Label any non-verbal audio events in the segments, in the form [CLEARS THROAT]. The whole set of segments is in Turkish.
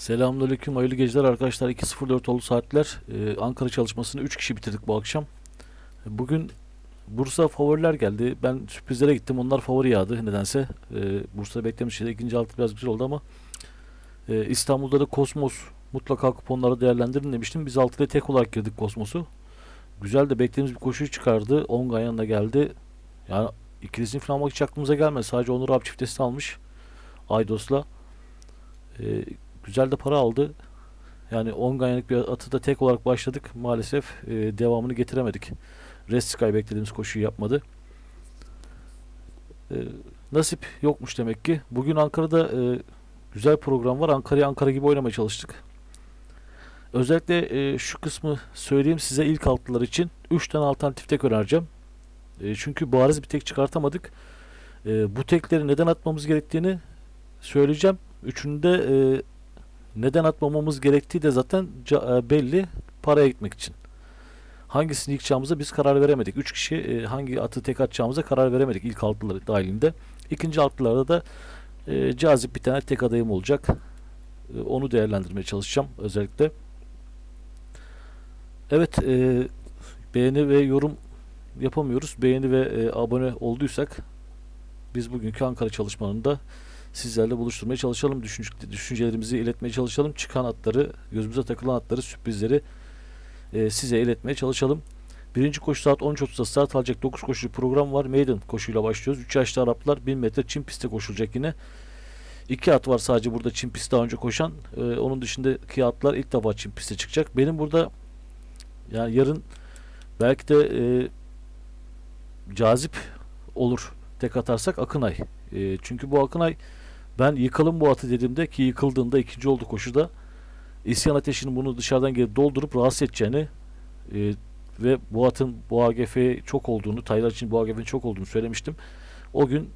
Selamünaleyküm, hayırlı geceler arkadaşlar. 2.04 oldu saatler. Ee, Ankara çalışmasını 3 kişi bitirdik bu akşam. Bugün Bursa favoriler geldi. Ben sürprizlere gittim. Onlar favori yağdı nedense. Ee, Bursa'da beklediğimiz şeyde ikinci altı biraz güzel oldu ama e, İstanbul'da da Kosmos mutlaka kuponları değerlendirin demiştim. Biz altıda tek olarak girdik Kosmos'u. Güzel de beklediğimiz bir koşuyu çıkardı. Ongan yanına geldi. Yani ikilisini falan hiç aklımıza gelmedi. Sadece Onur abi çiftesini almış. Aydos'la. Ee, güzel de para aldı. Yani 10 ganyalık bir atı da tek olarak başladık. Maalesef e, devamını getiremedik. Restkay beklediğimiz koşuyu yapmadı. E, nasip yokmuş demek ki. Bugün Ankara'da e, güzel program var. Ankara'yı Ankara gibi oynamaya çalıştık. Özellikle e, şu kısmı söyleyeyim size ilk altlılar için 3 tane alternatif tek önereceğim. E, çünkü bariz bir tek çıkartamadık. E, bu tekleri neden atmamız gerektiğini söyleyeceğim. Üçünde e, neden atmamamız gerektiği de zaten e, belli. Paraya gitmek için. Hangisini yıkacağımıza biz karar veremedik. Üç kişi e, hangi atı tek atacağımıza karar veremedik ilk altıları dahilinde. İkinci altılarda da e, cazip bir tane tek adayım olacak. Onu değerlendirmeye çalışacağım özellikle. Evet beğeni ve yorum yapamıyoruz. Beğeni ve abone olduysak biz bugünkü Ankara çalışmalarında sizlerle buluşturmaya çalışalım. Düşünce- düşüncelerimizi iletmeye çalışalım. Çıkan atları, gözümüze takılan atları, sürprizleri e, size iletmeye çalışalım. Birinci koşu saat 13.30'da start alacak 9 koşulu program var. Maiden koşuyla başlıyoruz. 3 yaşlı Araplar 1000 metre çim pistte koşulacak yine. İki at var sadece burada çim pistte daha önce koşan. E, onun dışındaki atlar ilk defa çim pistte çıkacak. Benim burada yani yarın belki de e, cazip olur tek atarsak Akınay. E, çünkü bu Akınay ben yıkalım bu atı dediğimde ki yıkıldığında ikinci oldu koşuda İsyan Ateşi'nin bunu dışarıdan gelip doldurup rahatsız edeceğini e, ve bu atın bu AGF'ye çok olduğunu, Taylar için bu AGF'nin çok olduğunu söylemiştim. O gün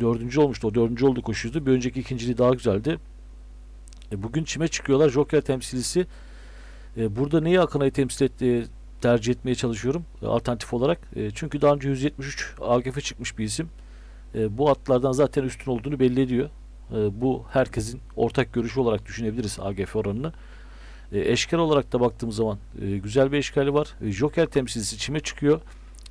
dördüncü olmuştu. O dördüncü oldu koşuydu. Bir önceki ikinciliği daha güzeldi. E, bugün çime çıkıyorlar. Joker temsilcisi. E, burada neyi Akınay'ı temsil etti, tercih etmeye çalışıyorum e, alternatif olarak. E, çünkü daha önce 173 AGF çıkmış bir isim. E, bu atlardan zaten üstün olduğunu belli ediyor. E, bu herkesin ortak görüşü olarak düşünebiliriz AGF oranını. E, olarak da baktığımız zaman e, güzel bir eşkali var. E, Joker temsilcisi çime çıkıyor.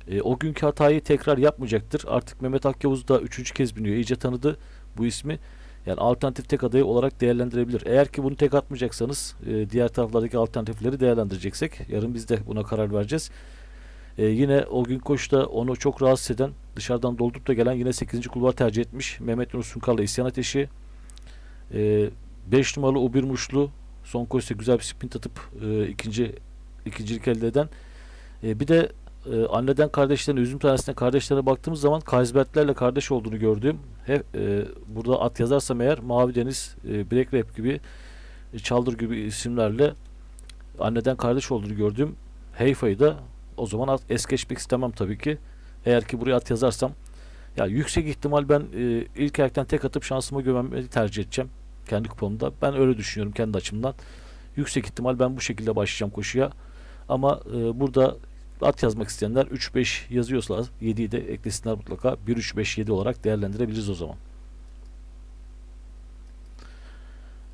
E, o günkü hatayı tekrar yapmayacaktır. Artık Mehmet Akyavuz da üçüncü kez biniyor. İyice tanıdı bu ismi. Yani alternatif tek adayı olarak değerlendirebilir. Eğer ki bunu tek atmayacaksanız diğer taraflardaki alternatifleri değerlendireceksek yarın biz de buna karar vereceğiz. E, yine o gün koşuda onu çok rahatsız eden dışarıdan doldurup da gelen yine 8. kulvar tercih etmiş. Mehmet Nur Sunkar'la İsyan Ateşi. 5 numaralı Ubir Muşlu son koşuda güzel bir sprint atıp e, ikinci ikincilik elde eden. E, bir de e, anneden kardeşlerine, üzüm tanesine kardeşlerine baktığımız zaman Kaysbertlerle kardeş olduğunu gördüğüm hep e, burada at yazarsam eğer Mavi Deniz, e, Black Rap gibi e, Çaldır gibi isimlerle anneden kardeş olduğunu gördüğüm Heyfa'yı da o zaman at, es geçmek istemem tabii ki. Eğer ki buraya at yazarsam ya yüksek ihtimal ben e, ilk ayaktan tek atıp şansıma güvenmeyi tercih edeceğim. Kendi kupamda. Ben öyle düşünüyorum kendi açımdan. Yüksek ihtimal ben bu şekilde başlayacağım koşuya. Ama e, burada at yazmak isteyenler 3-5 yazıyorsa 7'yi de eklesinler mutlaka. 1-3-5-7 olarak değerlendirebiliriz o zaman.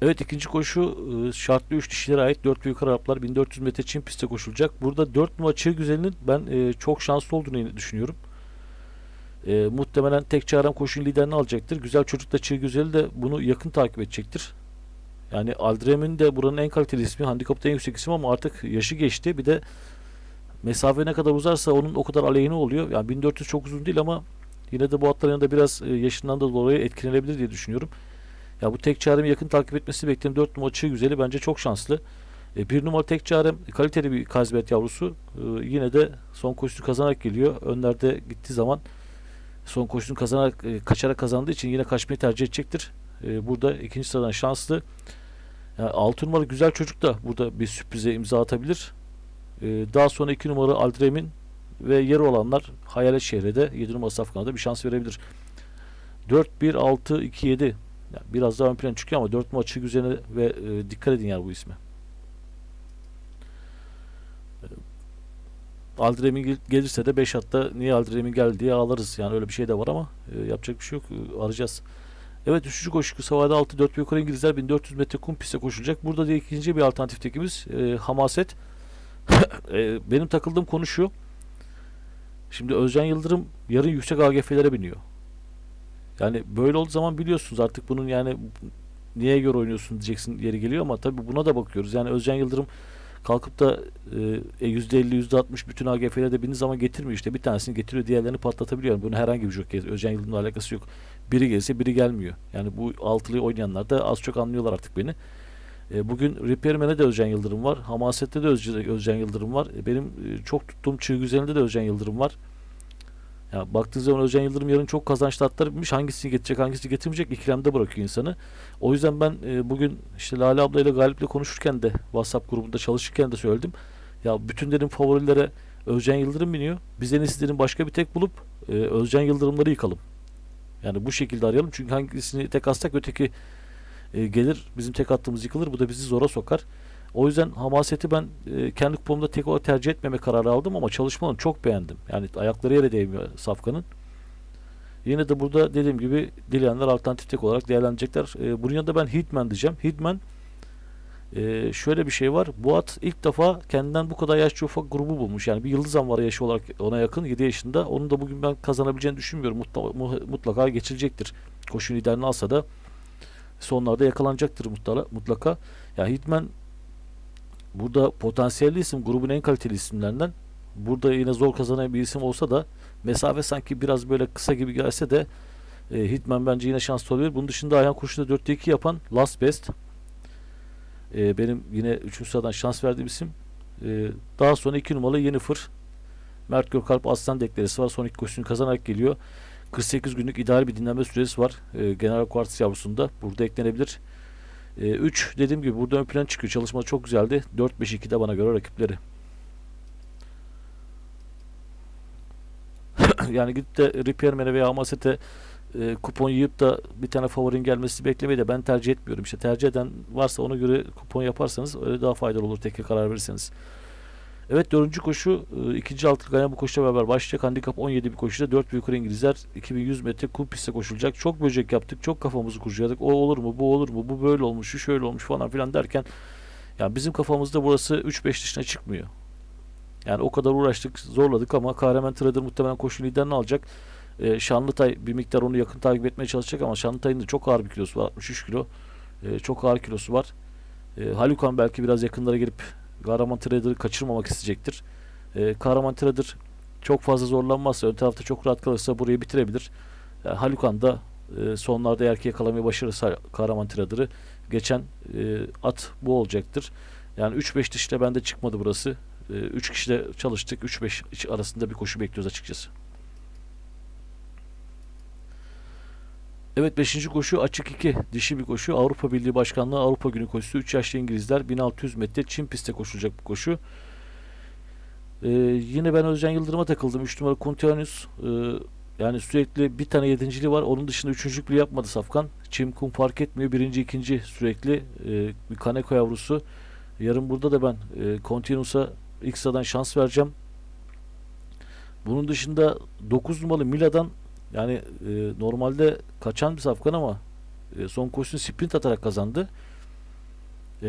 Evet ikinci koşu e, şartlı 3 dişilere ait 4 büyük Araplar 1400 metre çim pistte koşulacak. Burada 4 numara Çığ Güzeli'nin ben e, çok şanslı olduğunu düşünüyorum. E, muhtemelen tek çağıran koşunun liderini alacaktır. Güzel çocuk da Çığ Güzeli de bunu yakın takip edecektir. Yani Aldrem'in de buranın en kaliteli ismi, handikapta en yüksek isim ama artık yaşı geçti. Bir de mesafe ne kadar uzarsa onun o kadar aleyhine oluyor. Yani 1400 çok uzun değil ama yine de bu atların yanında biraz e, yaşından da dolayı etkilenebilir diye düşünüyorum. Ya bu tek çaremi yakın takip etmesi bekledim. 4 numara Çığ Güzeli bence çok şanslı. E, bir numara tek çarem kaliteli bir kazbet yavrusu. E, yine de son koşusunu kazanarak geliyor. Önlerde gittiği zaman son koşusunu kazanarak e, kaçarak kazandığı için yine kaçmayı tercih edecektir. E, burada ikinci sıradan şanslı. Yani 6 numaralı güzel çocuk da burada bir sürprize imza atabilir. E, daha sonra 2 numaralı Aldrem'in ve yeri olanlar Hayalet Şehre'de 7 numaralı Safkan'a bir şans verebilir. 4 1 6 2 7 yani biraz daha ön plan çıkıyor ama 4 maçı üzerine ve e, dikkat edin yani bu isme. Aldrem'in gel- gelirse de 5 hatta niye Aldrem'in geldi diye ağlarız. Yani öyle bir şey de var ama e, yapacak bir şey yok. E, arayacağız. Evet üçüncü koşu kısa vade 6 4 yukarı İngilizler 1400 metre kum pistte koşulacak. Burada da ikinci bir alternatif tekimiz e, Hamaset. [COUGHS] E, benim takıldığım konu şu. Şimdi Özcan Yıldırım yarın yüksek AGF'lere biniyor. Yani böyle olduğu zaman biliyorsunuz artık bunun yani niye göre oynuyorsun diyeceksin yeri geliyor ama tabii buna da bakıyoruz. Yani Özcan Yıldırım kalkıp da e, %50 %60 bütün AGF'lere de bindiği zaman getirmiyor işte. Bir tanesini getiriyor diğerlerini patlatabiliyor. Yani bunun herhangi bir jockey Özcan Yıldırım'la alakası yok. Biri gelirse biri gelmiyor. Yani bu altılıyı oynayanlar da az çok anlıyorlar artık beni. E, bugün Repairman'e de Özcan Yıldırım var. Hamaset'te de Özcan Yıldırım var. E, benim e, çok tuttuğum Çığ Güzeli'nde de Özcan Yıldırım var. Ya baktığınız zaman Özcan Yıldırım yarın çok kazançlı atlar binmiş. Hangisini getirecek, hangisini getirmeyecek ikilemde bırakıyor insanı. O yüzden ben e, bugün işte Lale ablayla Galip'le konuşurken de WhatsApp grubunda çalışırken de söyledim. Ya bütün dedim favorilere Özcan Yıldırım biniyor. Biz en iyisi dedim başka bir tek bulup e, Özcan Yıldırımları yıkalım. Yani bu şekilde arayalım. Çünkü hangisini tek atsak öteki e, gelir bizim tek attığımız yıkılır. Bu da bizi zora sokar. O yüzden Hamaset'i ben e, kendi kupamda tek olarak tercih etmeme kararı aldım ama çalışmalarını çok beğendim. Yani ayakları yere değmiyor Safkan'ın. Yine de burada dediğim gibi dileyenler alternatif tek olarak değerlendirecekler. E, bunun yanında ben Hitman diyeceğim. Hitman e, şöyle bir şey var. Bu at ilk defa kendinden bu kadar yaşlı ufak grubu bulmuş. Yani bir yıldızan var yaşı olarak ona yakın 7 yaşında. Onun da bugün ben kazanabileceğini düşünmüyorum. Mutlaka, mutlaka geçilecektir. Koşu liderini alsa da sonlarda yakalanacaktır mutlaka. mutlaka. Ya Hitman burada potansiyelli isim grubun en kaliteli isimlerinden. Burada yine zor kazanan bir isim olsa da mesafe sanki biraz böyle kısa gibi gelse de e, Hitman bence yine şanslı olabilir. Bunun dışında ayağın koşuda 4'te 2 yapan Last Best. E, benim yine 3. sıradan şans verdiğim isim. E, daha sonra 2 numaralı Yennefer. Mert Gökalp Aslan deklaresi var. Son iki koşusunu kazanarak geliyor. 48 günlük ideal bir dinlenme süresi var. E, General Quartz yavrusunda. Burada eklenebilir. 3 dediğim gibi burada ön plan çıkıyor. Çalışma çok güzeldi. 4-5-2'de bana göre rakipleri. [CLEARS THROAT] yani gidip de Repairman'e veya Amaset'e e, kupon yiyip da bir tane favorin gelmesi beklemeyi de ben tercih etmiyorum. İşte tercih eden varsa ona göre kupon yaparsanız öyle daha faydalı olur teke karar verirseniz. Evet dördüncü koşu e, ikinci altılık ayağın bu koşuyla beraber başlayacak. Handikap 17 bir koşuda 4 büyük İngilizler 2100 metre kum pistte koşulacak. Çok böcek yaptık. Çok kafamızı kurcaladık. O olur mu? Bu olur mu? Bu böyle olmuş. Şu şöyle olmuş falan filan derken yani bizim kafamızda burası 3-5 dışına çıkmıyor. Yani o kadar uğraştık, zorladık ama Kahraman Trader muhtemelen koşu liderini alacak. E, Şanlıtay bir miktar onu yakın takip etmeye çalışacak ama Şanlıtay'ın da çok ağır bir kilosu var. 63 kilo. E, çok ağır kilosu var. E, Halukan belki biraz yakınlara gelip Kahraman Trader'ı kaçırmamak isteyecektir. E, Kahraman Trader çok fazla zorlanmazsa, ön tarafta çok rahat kalırsa burayı bitirebilir. Yani Halukan da e, sonlarda eğer ki yakalamayı başarırsa Kahraman Trader'ı geçen e, at bu olacaktır. Yani 3-5 dışta bende çıkmadı burası. 3 e, kişiyle çalıştık. 3-5 arasında bir koşu bekliyoruz açıkçası. Evet 5. koşu açık 2 dişi bir koşu. Avrupa Birliği Başkanlığı Avrupa Günü koşusu. 3 yaşlı İngilizler 1600 metre Çin pistte koşulacak bir koşu. Ee, yine ben Özcan Yıldırım'a takıldım. 3 numara Continuous. Ee, yani sürekli bir tane yedinciliği var. Onun dışında üçüncülük bile yapmadı Safkan. Çim kum fark etmiyor. Birinci, ikinci sürekli e, bir Kaneko yavrusu. Yarın burada da ben e, Continuous'a ilk sıradan şans vereceğim. Bunun dışında 9 numaralı Mila'dan yani e, normalde kaçan bir safkan ama e, son koşusunu sprint atarak kazandı. E,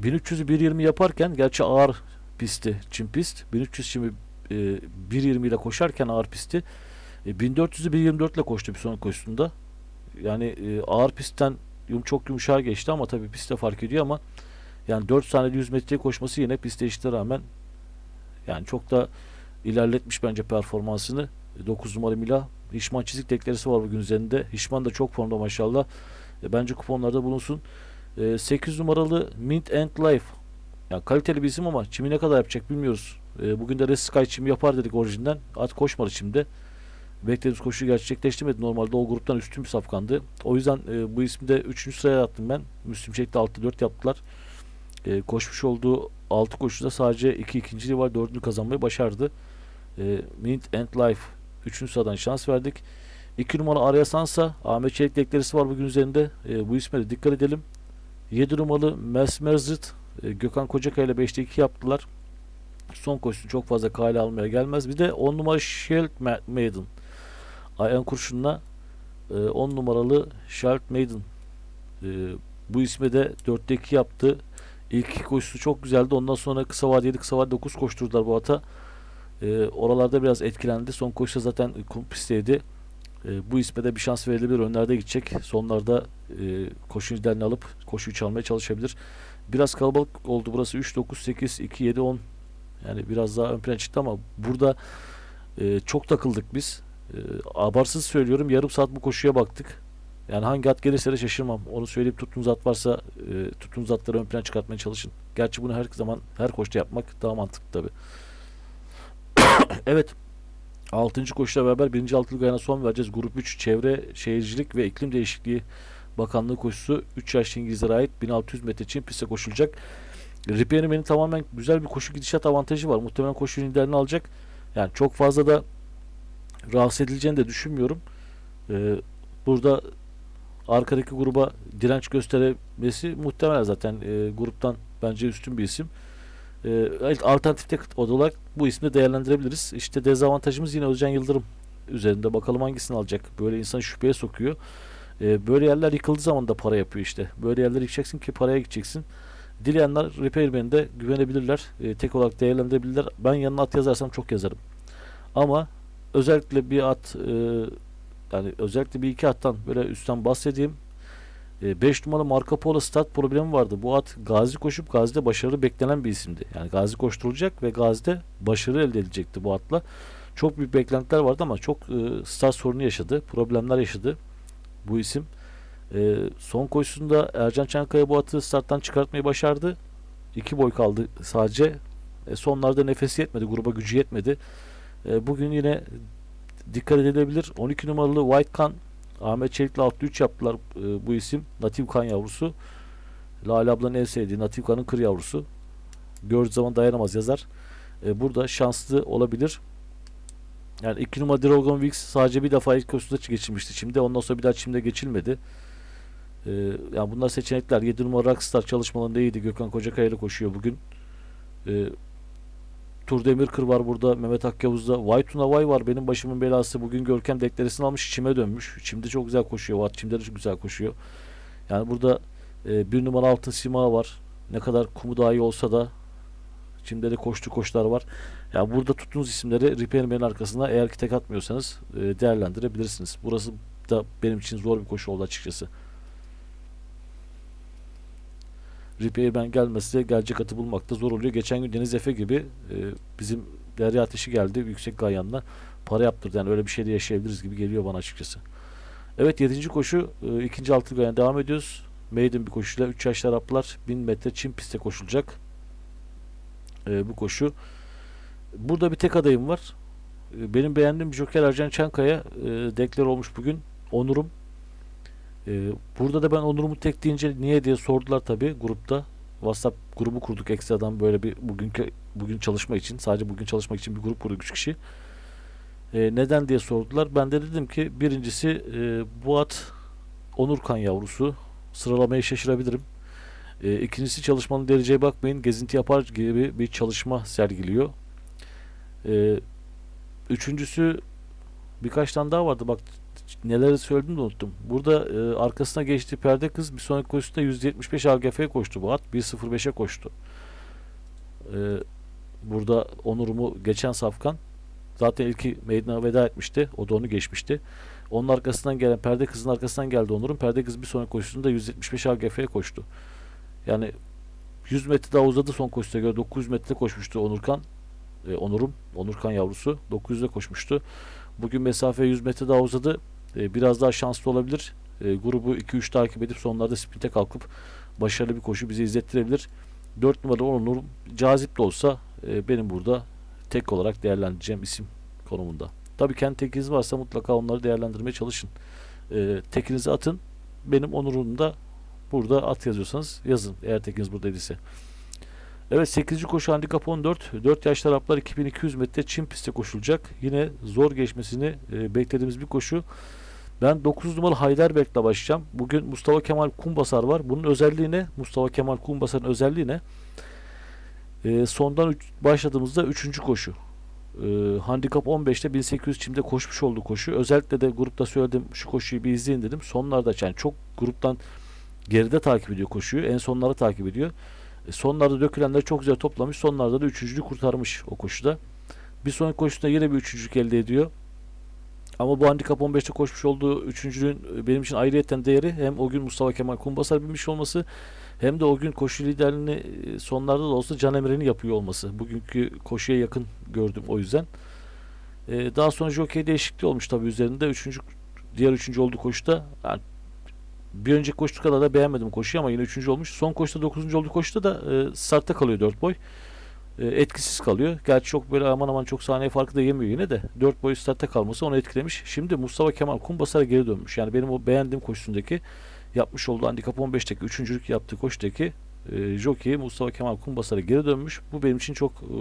1300'ü 1.20 yaparken gerçi ağır pisti Çin pist. 1300 şimdi e, 1.20 ile koşarken ağır pisti. E, 1400'ü 1.24 ile koştu bir son koşusunda. Yani e, ağır pistten yum çok yumuşağa geçti ama tabii pistte fark ediyor ama yani 4 saniyede 100 metreye koşması yine pist değişikliğe rağmen yani çok da ilerletmiş bence performansını. 9 numara Mila Hişman çizik deklaresi var bugün üzerinde. Hişman da çok formda maşallah. E, bence kuponlarda bulunsun. E, 8 numaralı Mint and Life. Yani kaliteli bir isim ama çimi ne kadar yapacak bilmiyoruz. E, bugün de Red Sky çimi yapar dedik orijinden. At koşmadı çimde. Beklediğimiz koşuyu gerçekleştirmedi. Normalde o gruptan üstün bir safkandı. O yüzden e, bu ismi de 3. sıraya attım ben. Müslüm Çek'te 6-4 yaptılar. E, koşmuş olduğu 6 koşuda sadece 2 ikinciliği var. 4'ünü kazanmayı başardı. E, Mint and Life Üçüncü sıradan şans verdik. 2 numara Arya Sansa. Ahmet Çelik deklaresi var bugün üzerinde. E, bu isme de dikkat edelim. 7 numaralı Mesmerzit. E, Gökhan Kocakaya ile 5'te 2 yaptılar. Son koşusunu çok fazla kale almaya gelmez. Bir de 10 numara Shield Maiden. Ayağın kurşununa e, 10 numaralı Charlotte Maiden. E, bu isme de 4'te 2 yaptı. İlk koşusu çok güzeldi. Ondan sonra kısa vadeli kısa vadeli 9 koşturdular bu ata. E, oralarda biraz etkilendi. Son koşuda zaten kum pistteydi. E, bu isme de bir şans verilebilir. Önlerde gidecek. Sonlarda e, koşu liderini alıp koşuyu çalmaya çalışabilir. Biraz kalabalık oldu burası. 3, 9, 8, 2, 7, 10. Yani biraz daha ön plana çıktı ama burada e, çok takıldık biz. E, abarsız söylüyorum. Yarım saat bu koşuya baktık. Yani hangi at gelirse de şaşırmam. Onu söyleyip tuttuğunuz at varsa e, tuttuğunuz atları ön plana çıkartmaya çalışın. Gerçi bunu her zaman her koşta yapmak daha mantıklı tabi. Evet. 6. koşuyla beraber 1. altılık ayağına son vereceğiz. Grup 3 Çevre, Şehircilik ve İklim Değişikliği Bakanlığı koşusu 3 yaşlı İngilizlere ait 1600 metre için piste koşulacak. Ripier'in tamamen güzel bir koşu gidişat avantajı var. Muhtemelen koşu liderini alacak. Yani çok fazla da rahatsız edileceğini de düşünmüyorum. Ee, burada arkadaki gruba direnç göstermesi muhtemel zaten e, gruptan bence üstün bir isim. E, evet, alternatif olarak bu ismi değerlendirebiliriz. İşte dezavantajımız yine Özcan Yıldırım üzerinde. Bakalım hangisini alacak. Böyle insanı şüpheye sokuyor. E, böyle yerler yıkıldığı zaman da para yapıyor işte. Böyle yerlere gideceksin ki paraya gideceksin. Dileyenler Repairman'e de güvenebilirler. E, tek olarak değerlendirebilirler. Ben yanına at yazarsam çok yazarım. Ama özellikle bir at e, yani özellikle bir iki attan böyle üstten bahsedeyim. 5 e, numaralı Marco Polo start problemi vardı. Bu at Gazi koşup Gazi'de başarı beklenen bir isimdi. Yani Gazi koşturulacak ve Gazi'de başarı elde edilecekti bu atla. Çok büyük beklentiler vardı ama çok e, start sorunu yaşadı. Problemler yaşadı bu isim. E, son koşusunda Ercan Çankaya bu atı starttan çıkartmayı başardı. İki boy kaldı sadece. E, sonlarda nefesi yetmedi. Gruba gücü yetmedi. E, bugün yine dikkat edilebilir. 12 numaralı White Kan Ahmet Çelik'le 6-3 yaptılar e, bu isim. Natif kan yavrusu. Lale ablanın en sevdiği Natif kanın kır yavrusu. Gördüğü zaman dayanamaz yazar. E, burada şanslı olabilir. Yani 2 numara Dragon Wix sadece bir defa ilk koşuda geçilmişti şimdi. Ondan sonra bir daha çimde geçilmedi. E, yani bunlar seçenekler. 7 numara Rockstar çalışmalarında iyiydi. Gökhan Kocakaya koşuyor bugün. E, Tur Demirkır var burada. Mehmet Akyavuz'da. Vay Tuna Vay var. Benim başımın belası. Bugün Görkem dekleresini almış. içime dönmüş. Çimde çok güzel koşuyor. Vat çimde de çok güzel koşuyor. Yani burada e, bir numara altın sima var. Ne kadar kumu daha iyi olsa da Çimde de koştu koşlar var. Ya yani burada tuttuğunuz isimleri Repairman'in arkasına eğer ki tek atmıyorsanız e, değerlendirebilirsiniz. Burası da benim için zor bir koşu oldu açıkçası. Repairman gelmesi gelecek atı bulmakta zor oluyor. Geçen gün Deniz Efe gibi e, bizim Derya Ateşi geldi yüksek gayanla para yaptırdı. Yani öyle bir şey de yaşayabiliriz gibi geliyor bana açıkçası. Evet 7. koşu e, ikinci altı gayan devam ediyoruz. Maiden bir koşuyla 3 yaşlı Araplar 1000 metre çim pistte koşulacak. E, bu koşu. Burada bir tek adayım var. E, benim beğendiğim Joker Ercan Çankaya e, deklar olmuş bugün. Onurum. Ee, burada da ben Onur'umu tek deyince niye diye sordular tabi grupta. WhatsApp grubu kurduk ekstradan böyle bir bugünkü bugün çalışma için sadece bugün çalışmak için bir grup kurduk 3 kişi. Ee, neden diye sordular. Ben de dedim ki birincisi e, bu at Onurkan yavrusu. Sıralamayı şaşırabilirim. E, ikincisi çalışmanın dereceye bakmayın. Gezinti yapar gibi bir çalışma sergiliyor. E, üçüncüsü birkaç tane daha vardı. Bak neler söyledim de unuttum. Burada e, arkasına geçtiği perde kız bir sonraki koşusunda 175 AGF'ye koştu bu at. 1.05'e koştu. E, burada Onur'umu geçen safkan zaten ilki meydana veda etmişti. O da onu geçmişti. Onun arkasından gelen perde kızın arkasından geldi Onur'un. Perde kız bir sonraki koşusunda 175 AGF'ye koştu. Yani 100 metre daha uzadı son koşuda göre 900 metre koşmuştu Onurkan. E, Onur'um, Onurkan yavrusu 900'de koşmuştu. Bugün mesafe 100 metre daha uzadı e, biraz daha şanslı olabilir. E, grubu 2-3 takip edip sonlarda sprinte kalkıp başarılı bir koşu bize izlettirebilir. 4 numaralı Onur cazip de olsa e, benim burada tek olarak değerlendireceğim isim konumunda. Tabii kendi tekiniz varsa mutlaka onları değerlendirmeye çalışın. E, tekinizi atın. Benim Onur'un da burada at yazıyorsanız yazın eğer tekiniz buradaysa. Evet 8. koşu handikap 14. 4 yaşlı Araplar 2200 metre Çin pistte koşulacak. Yine zor geçmesini e, beklediğimiz bir koşu. Ben 9 numaralı Heidelberg'le başlayacağım. Bugün Mustafa Kemal Kumbasar var. Bunun özelliği ne? Mustafa Kemal Kumbasar'ın özelliği ne? E, sondan üç, başladığımızda 3. koşu. e, handikap 15'te 1800 çimde koşmuş olduğu koşu. Özellikle de grupta söyledim şu koşuyu bir izleyin dedim. Sonlarda yani çok gruptan geride takip ediyor koşuyu. En sonları takip ediyor. E, sonlarda dökülenleri çok güzel toplamış. Sonlarda da üçüncülüğü kurtarmış o koşuda. Bir sonraki koşusunda yine bir üçüncülük elde ediyor. Ama bu handikap 15'te koşmuş olduğu üçüncülüğün e, benim için ayrıyeten değeri hem o gün Mustafa Kemal Kumbasar binmiş olması hem de o gün koşu liderliğini e, sonlarda da olsa Can Emre'nin yapıyor olması. Bugünkü koşuya yakın gördüm o yüzden. E, daha sonra jockey değişikliği olmuş tabii üzerinde. Üçüncü, diğer üçüncü olduğu koşuda yani bir önceki koştu kadar da beğenmedim koşuyu ama yine üçüncü olmuş. Son koşuda dokuzuncu olduğu koşuda da e, startta kalıyor dört boy. E, etkisiz kalıyor. Gerçi çok böyle aman aman çok saniye farkı da yemiyor yine de. Dört boy startta kalması onu etkilemiş. Şimdi Mustafa Kemal Kumbasar'a geri dönmüş. Yani benim o beğendiğim koşusundaki yapmış olduğu handikap 15'teki üçüncülük yaptığı koşudaki e, jockey Mustafa Kemal Kumbasar'a geri dönmüş. Bu benim için çok e,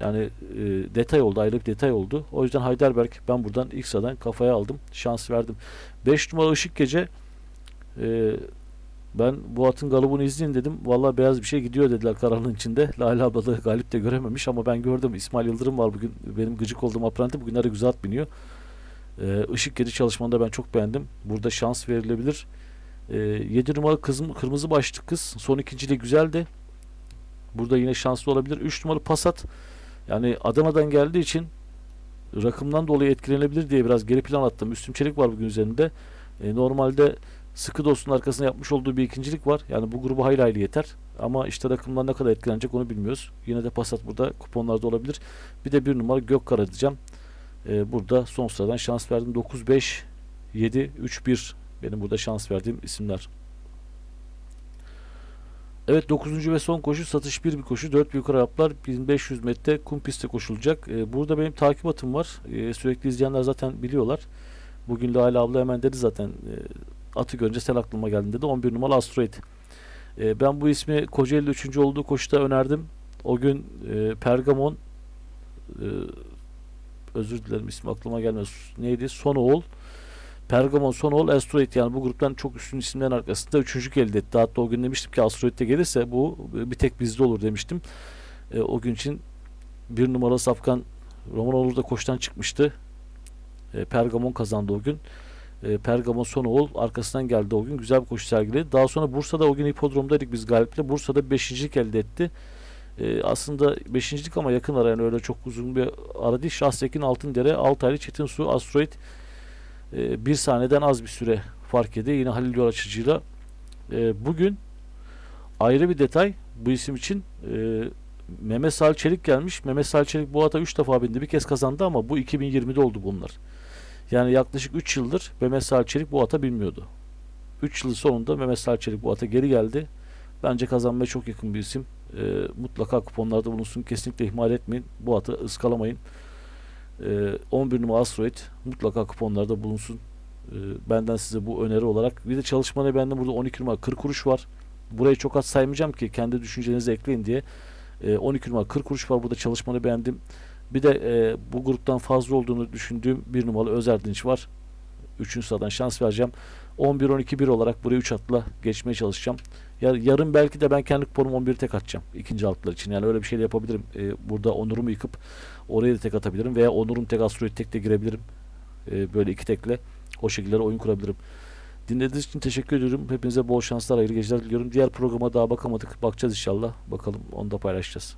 yani e, detay oldu, ayrı bir detay oldu. O yüzden Heidelberg ben buradan ilk sıradan kafaya aldım. Şans verdim. 5 numara Işık Gece e, ben bu atın galibini izleyin dedim. Vallahi beyaz bir şey gidiyor dediler karanlığın içinde. Lale abla da galip de görememiş ama ben gördüm. İsmail Yıldırım var bugün. Benim gıcık olduğum apranti bugünlerde güzel at biniyor. Ee, Işık Gece çalışmanda ben çok beğendim. Burada şans verilebilir. Ee, 7 numara kızım, kırmızı başlı kız. Son ikinciliği güzeldi. Burada yine şanslı olabilir. 3 numaralı Passat. Yani Adana'dan geldiği için rakımdan dolayı etkilenebilir diye biraz geri plan attım. Müslüm Çelik var bugün üzerinde. Ee, normalde sıkı dostun arkasında yapmış olduğu bir ikincilik var. Yani bu grubu hayli hayli yeter. Ama işte rakımdan ne kadar etkilenecek onu bilmiyoruz. Yine de Passat burada kuponlarda olabilir. Bir de bir numara Gökkara diyeceğim. Ee, burada son sıradan şans verdim. 9, 5, 7, 3, 1 benim burada şans verdiğim isimler. Evet 9. ve son koşu satış bir bir koşu. 4 büyük araplar 1500 metre kum pistte koşulacak. Ee, burada benim takip atım var. Ee, sürekli izleyenler zaten biliyorlar. Bugün Lale abla hemen dedi zaten e, atı görünce sen aklıma geldin dedi. 11 numaralı Asteroid. Ee, ben bu ismi Kocaeli'de 3. olduğu koşuda önerdim. O gün e, Pergamon e, özür dilerim ismi aklıma gelmez. Neydi? Sonoğul. Pergamon, Sonoğul, Asteroid yani bu gruptan çok üstün isimlerin arkasında üçüncülük elde etti. Hatta o gün demiştim ki Asteroid de gelirse bu bir tek bizde olur demiştim. E, o gün için bir numaralı Safkan Romanoğlu da koştan çıkmıştı. E, Pergamon kazandı o gün. E, Pergamon Sonoğul arkasından geldi o gün. Güzel bir koşu sergiledi. Daha sonra Bursa'da o gün hipodromdaydık biz galiple. Bursa'da beşincilik elde etti. E, aslında beşincilik ama yakın ara öyle çok uzun bir ara değil. Şahsekin Altındere, Altaylı, Çetin Su, Asteroid e, bir saniyeden az bir süre fark ediyor. Yine Halil Yol açıcıyla. E, bugün ayrı bir detay bu isim için e, Mehmet Salih Çelik gelmiş. Mehmet Salih Çelik bu ata 3 defa bindi. Bir kez kazandı ama bu 2020'de oldu bunlar. Yani yaklaşık 3 yıldır Mehmet Salih Çelik bu ata bilmiyordu. 3 yıl sonunda Mehmet Salih Çelik bu ata geri geldi. Bence kazanmaya çok yakın bir isim. E, mutlaka kuponlarda bulunsun. Kesinlikle ihmal etmeyin. Bu atı ıskalamayın. E, 11 numara Asteroid mutlaka kuponlarda bulunsun. E, benden size bu öneri olarak. Bir de çalışmada bende burada 12 numara 40 kuruş var. Burayı çok az saymayacağım ki kendi düşüncenizi ekleyin diye. E, 12 numara 40 kuruş var. Burada çalışmanı beğendim. Bir de e, bu gruptan fazla olduğunu düşündüğüm bir numaralı Özerdinç var. Üçüncü sıradan şans vereceğim. 11-12-1 olarak buraya 3 atla geçmeye çalışacağım. Yar, yarın belki de ben kendi kuponumu 11 tek atacağım. ikinci altlar için. Yani öyle bir şey de yapabilirim. E, burada onurumu yıkıp oraya da tek atabilirim. Veya onurum tek asteroid tek de girebilirim. E, böyle iki tekle o şekilde oyun kurabilirim. Dinlediğiniz için teşekkür ediyorum. Hepinize bol şanslar, hayırlı geceler diliyorum. Diğer programa daha bakamadık. Bakacağız inşallah. Bakalım onu da paylaşacağız.